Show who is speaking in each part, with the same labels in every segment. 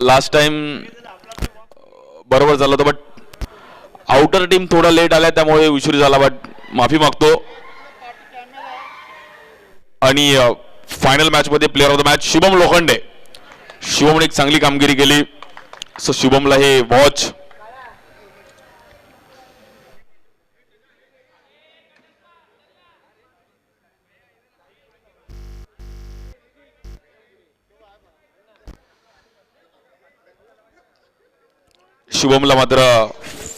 Speaker 1: Last time बरोबर झालं होतं बट आउटर टीम थोडा लेट आल्या त्यामुळे उशीर झाला बट माफी मागतो. आणि फायनल मॅच मध्ये player of the match Shubham Lokhande. शुभमने एक चांगली कामगिरी केली. सो शुभमला हे वॉच शुभमला मात्र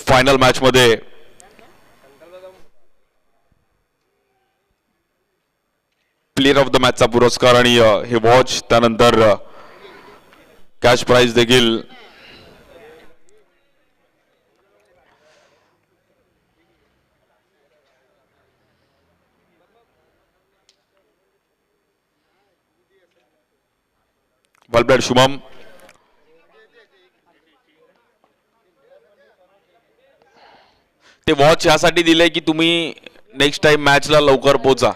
Speaker 1: फायनल मॅच मध्ये. प्लेअर ऑफ द मॅचचा पुरस्कार आणि हे वॉच त्यानंतर कॅश प्राइज देखील. वेल शुभम ते वॉच यासाठी दिले की तुम्ही नेक्स्ट टाइम मॅचला लवकर पोचा.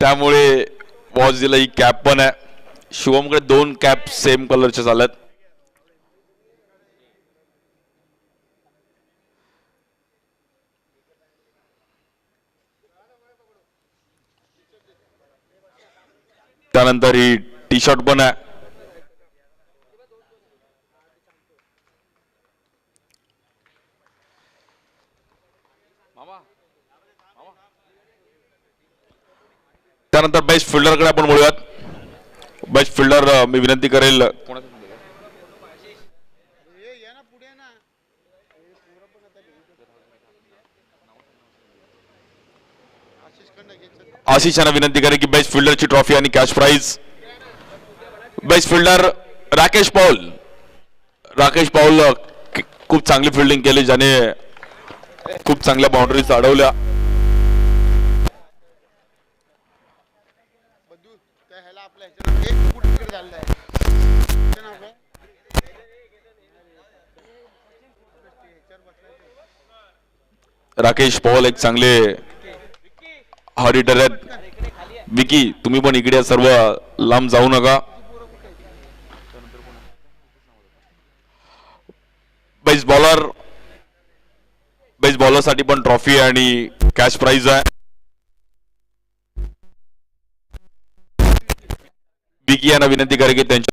Speaker 1: त्यामुळे वॉच दिला ही कॅप पण आहे. शुभमकडे दोन कॅप सेम कलरच्या झाल्यात. त्यानंतर ही टी शर्ट पण आहे. त्यानंतर बेस्ट फिल्डरकडे आपण बोलूयात. बेस्ट फिल्डर मी विनंती करेल. आशिष यांना विनंती करेल की बेस्ट फिल्डरची ट्रॉफी आणि cash prize best fielder Rakesh Paul. Rakesh Paul खूप चांगली फिल्डिंग केली ज्याने खूप चांगल्या बाउंड्रीज अडवल्या राकेश पॉल एक चांगले हॉडिटर आहेत. विकी तुम्ही पण इकडे सर्व लांब जाऊ नका. बेस्ट बॉलर बेस्ट बॉलरसाठी पण ट्रॉफी आणि कॅश प्राइज आहे. बिकी यांना विनंती करे की त्यांच्या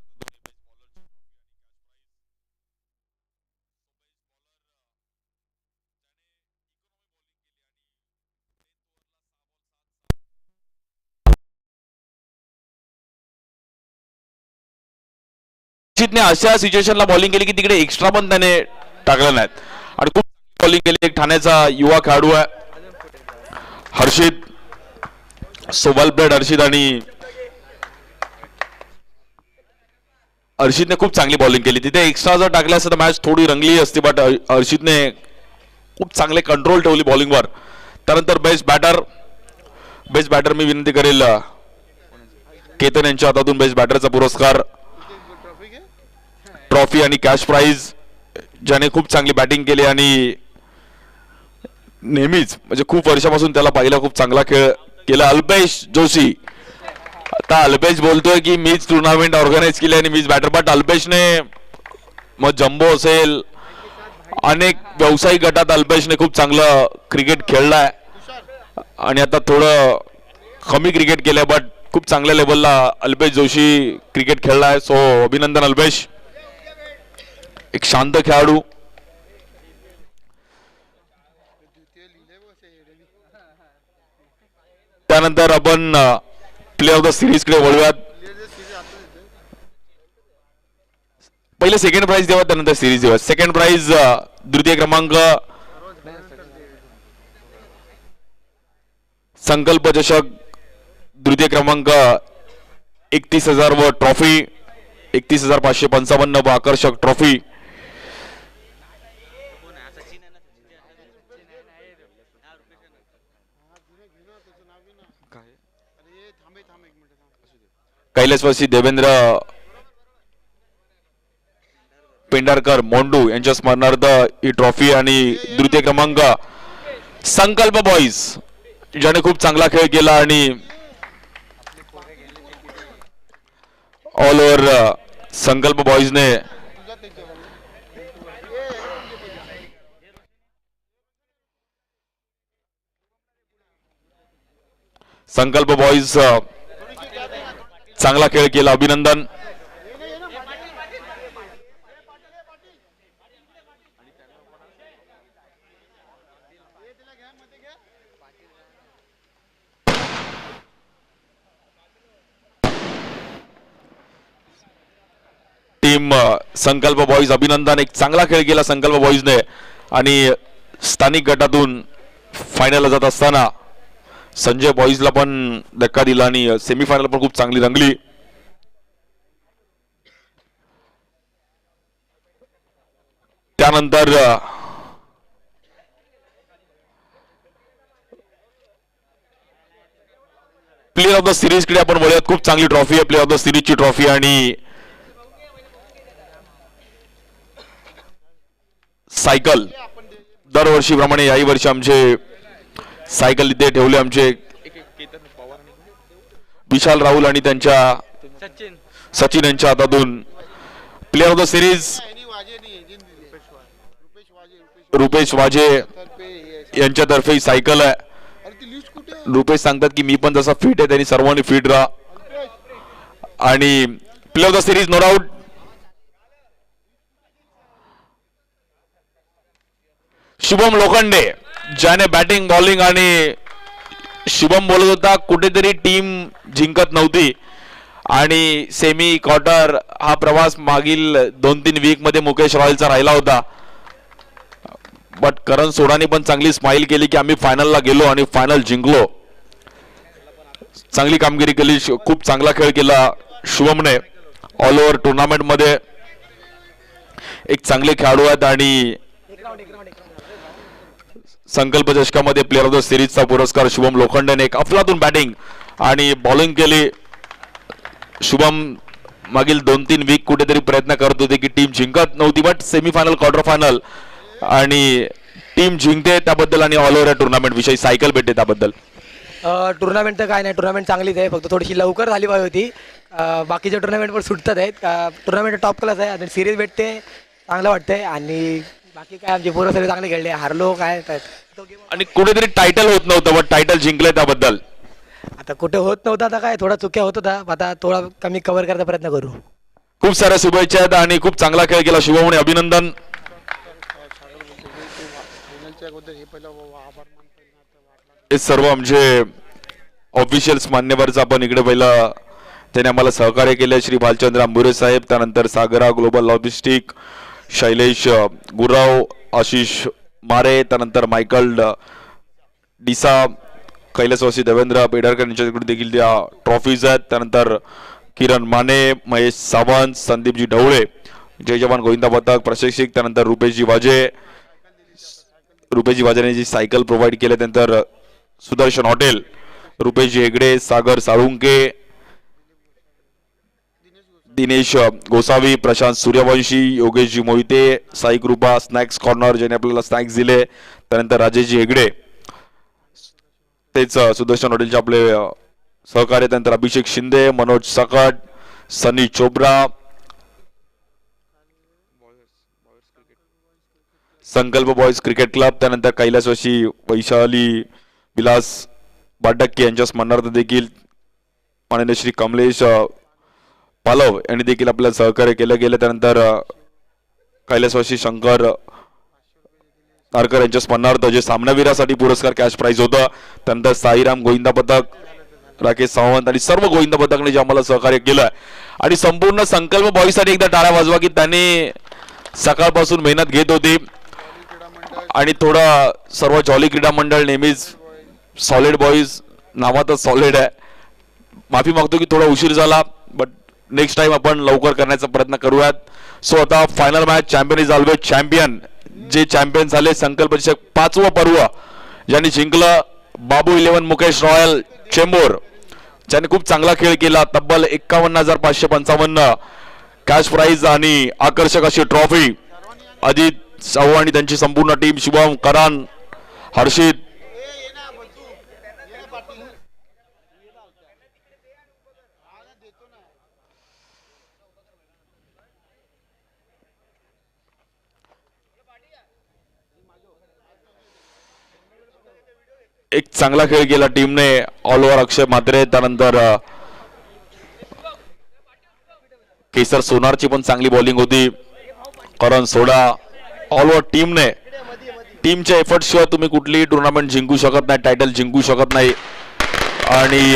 Speaker 1: अशा सिच्युएशनला बॉलिंग केली की तिकडे एक्स्ट्रा पण त्याने टाकलं नाहीत. आणि खूप बॉलिंग केली एक ठाण्याचा युवा खेळाडू आहे. हर्षित सोबल ब्लेड हर्षित आणि हर्षितने खूप चांगली बॉलिंग केली. तिथे एक्स्ट्रा जर टाकले असतं तर मॅच थोडी रंगली असती बट हर्षितने खूप चांगले कंट्रोल ठेवली बॉलिंगवर त्यानंतर बेस्ट बॅटर बेस्ट बॅटर मी विनंती करेल केतन यांच्या हातातून बेस्ट बॅटरचा पुरस्कार.
Speaker 2: ट्रॉफी
Speaker 1: आणि कॅश प्राईज ज्याने खूप चांगली बॅटिंग केली आणि नेहमीच म्हणजे खूप वर्षापासून त्याला पाहिला खूप चांगला खेळ केला. अल्पेश जोशी. आता अल्पेश बोलतोय की मीच टुर्नामेंट ऑर्गनाईज केली आणि मीच बॅटर बट अल्पेशने मग जम्बो असेल. अनेक व्यावसायिक गटात अल्पेशने खूप चांगलं क्रिकेट खेळलाय. आणि आता थोडं कमी क्रिकेट केलंय बट खूप चांगल्या लेवलला अल्पेश जोशी क्रिकेट खेळलाय. सो अभिनंदन अल्पेश. एक शांत खेळाडू. त्यानंतर आपण प्ले ऑफ द सिरीजकडे वळूयात. पहिले सेकंड प्राइज देवा त्यानंतर सिरीज देवा सेकंड प्राइज द्वितीय क्रमांक. संकल्प चषक द्वितीय क्रमांक एकतीस हजार व ट्रॉफी एकतीस हजार पाचशे पंचावन्न व आकर्षक ट्रॉफी
Speaker 2: हा, जुनं घे ना, त्याचं नाव घे ना. अरे ये, थांब हे, थांब एक मिनिट थांब.
Speaker 1: कैलासवासी देवेंद्र पेंढारकर मोंडू यांच्या स्मरणार्थ ही ट्रॉफी आणि द्वितीय क्रमांक संकल्प बॉईज ज्याने खूप चांगला खेळ केला आणि ऑल ओव्हर संकल्प बॉईजने
Speaker 2: तुझा त्याच्यावर ये, ये,
Speaker 1: संकल्प बॉईज चांगला खेळ केला. अभिनंदन. टीम संकल्प बॉईज अभिनंदन. एक चांगला खेळ केला संकल्प बॉईजने. आणि स्थानिक गटातून फायनलला जात असताना संजय बॉईजला पण धक्का दिला आणि सेमीफायनल पण खूप चांगली रंगली. त्यानंतर प्लेअर ऑफ द सिरीजकडे आपण बोलूयात खूप चांगली ट्रॉफी आहे. प्लेअर ऑफ द सिरीजची ट्रॉफी आणि सायकल दरवर्षीप्रमाणे याही वर्षी आमचे सायकल इथे ठेवले आमचे विशाल राहुल आणि त्यांच्या
Speaker 3: सचिन
Speaker 1: सचिन यांच्या हातातून player of the series.
Speaker 2: Rupesh Waje.
Speaker 1: यांच्यातर्फे ही सायकल आहे? रुपेश सांगतात की मी पण जसा फिट आहे त्यांनी सर्वांनी फिट राहा आणि player of the series no doubt Shubham Lokhande ज्याने बॅटिंग बॉलिंग आणि शुभम बोलत होता कुठेतरी टीम जिंकत नव्हती. आणि सेमी क्वार्टर हा प्रवास मागील दोन तीन वीकमध्ये मुकेश रॉयलचा राहिला होता. बट करण सोडाने पण चांगली स्माइल केली की आम्ही फायनलला गेलो आणि फायनल जिंकलो. चांगली कामगिरी केली खूप चांगला खेळ केला शुभमने. ऑल ओव्हर टुर्नामेंटमध्ये एक चांगले खेळाडू आहेत आणि संकल्प चषकामध्ये प्लेअर ऑफ द सिरीजचा पुरस्कार शुभम लोखंडेने एक अफलातून बॅटिंग आणि बॉलिंग केली. शुभम मागील दोन तीन वीक कुठेतरी प्रयत्न करत होते की टीम जिंकत नव्हती बट सेमीफायनल क्वार्टर फायनल आणि टीम जिंकते त्याबद्दल आणि ऑल ओव्हर या टुर्नामेंट विषयी सायकल भेटते त्याबद्दल.
Speaker 4: टुर्नामेंट तर काय नाही टुर्नामेंट चांगलीच आहे फक्त थोडीशी लवकर झाली पाहिजे होती. बाकीच्या बाकीचे टुर्नामेंट पण सुटतात आहेत. टुर्नामेंट टॉप क्लास आहे आणि सिरीज भेटते चांगलं वाटतंय आणि बाकी काय आमचे पोरं सगळे चांगले खेळले हारलो काय तर तो game
Speaker 1: आणि कुठेतरी टायटल होत नव्हतं बट टायटल जिंकलंय त्याबद्दल.
Speaker 4: आता कुठे होत नव्हता आता काय थोडा चुक्या होत होता आता थोडा कमी कव्हर करायचा प्रयत्न करू.
Speaker 1: खूप साऱ्या शुभेच्छा आहेत आणि खूप चांगला खेळ केला शुभमने अभिनंदन.
Speaker 2: हे
Speaker 1: हे सर्व आमचे ऑफिशियल्स मान्यवरच आपण इकडे पहिला त्याने आम्हाला सहकार्य केले श्री भालचंद्र आंबुरे साहेब त्यानंतर सागरा ग्लोबल लॉजिस्टिक शैलेश गुराव आशिष मारे त्यानंतर मायकल डिसा कैलासवासी देवेंद्र पेडरकर यांच्याकडे देखील त्या ट्रॉफीज आहेत. त्यानंतर किरण माने महेश सावंत संदीपजी ढवळे जय जवान गोविंदा पथक प्रशिक्षक त्यानंतर रुपेशजी वाजे. रुपेशजी वाजेने जी सायकल प्रोव्हाइड केले त्यानंतर Sudarshan hotel Rupesh ji Hegde Sagar Salunke Dinesh Gosavi Prashant Suryavanshi Yogesh ji Mohite Sai Krupa snacks corner ज्याने आपल्याला स्नॅक्स दिले त्यानंतर राजेशजी हेगडे तेच सुदर्शन हॉटेलचे आपले सहकार्य त्यानंतर अभिषेक शिंदे मनोज सकट सनी चोप्रा संकल्प बॉयज क्रिकेट क्लब त्यानंतर कैलासवाशी वैशाली विलास बाटक्के यांच्या स्मरणार्थ देखील माननीय श्री कमलेश पालव यांनी देखील आपल्याला सहकार्य केलं. गेलं त्यानंतर कैलासवासी शंकर नारकर यांच्या स्मरणार्थ जे सामनावीरासाठी पुरस्कार कॅश प्राइज होतं त्यानंतर साईराम गोविंदा पथक राकेश सावंत आणि सर्व गोविंदा पथकने जे आम्हाला सहकार्य केलं. आणि संपूर्ण संकल्प बॉईसाठी एकदा टाळ्या वाजवा की त्यांनी सकाळपासून मेहनत घेत होती. आणि थोडा सर्व जॉली क्रीडा मंडळ नेहमीच सॉलिड बॉईज नावातच सॉलिड आहे. माफी मागतो की थोडा उशीर झाला बट नेक्स्ट टाइम आपण लवकर करण्याचा प्रयत्न करूयात. सो आता final match champion is always champion जे चॅम्पियन झाले संकल्प चषक पाचवं पर्व. ज्यांनी जिंकलं बाबू इलेव्हन मुकेश रॉयल चेंबूर. ज्यांनी खूप चांगला खेळ केला तब्बल एक्कावन्न हजार पाचशे पंचावन्न. कॅश प्राईज आणि आकर्षक अशी ट्रॉफी अजित साहू आणि त्यांची संपूर्ण टीम शुभम करान हर्षित एक चांगला खेळ केला टीमने. ऑल ओव्हर अक्षय मात्रे त्यानंतर केसर सोनारची पण चांगली बॉलिंग होती. करण सोडा ऑल ओव्हर टीमने टीमच्या एफर्ट शिवाय तुम्ही कुठलीही टुर्नामेंट जिंकू शकत नाही टायटल जिंकू शकत नाही. आणि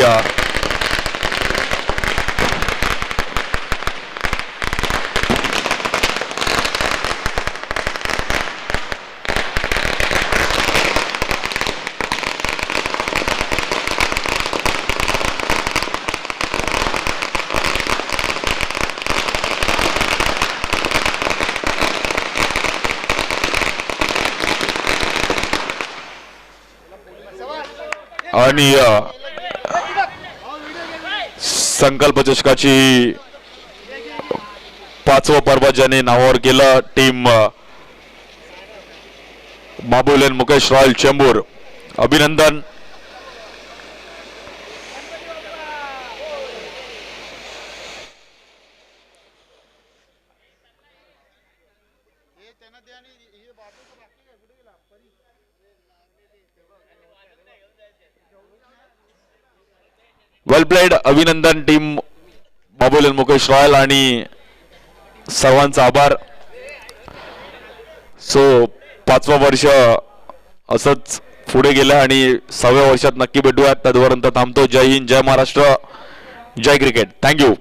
Speaker 1: आणि संकल्प चषकाची पाचवं पर्व ज्याने नावावर केलं टीम अ, मुकेश रॉयल चेंबूर. अभिनंदन
Speaker 2: हे त्यांना द्या आणि हे बापूचं बाकी काय कुठे गेला परी
Speaker 1: वेल प्लेड अभिनंदन टीम बाबुलेन मुकेश रॉयल आणि सर्वांचा आभार. सो पाचवं वर्ष असंच पुढे गेलं आणि सहाव्या वर्षात नक्की भेटूयात. तदपर्यंत थांबतो. जय हिंद जय महाराष्ट्र जय क्रिकेट. Thank you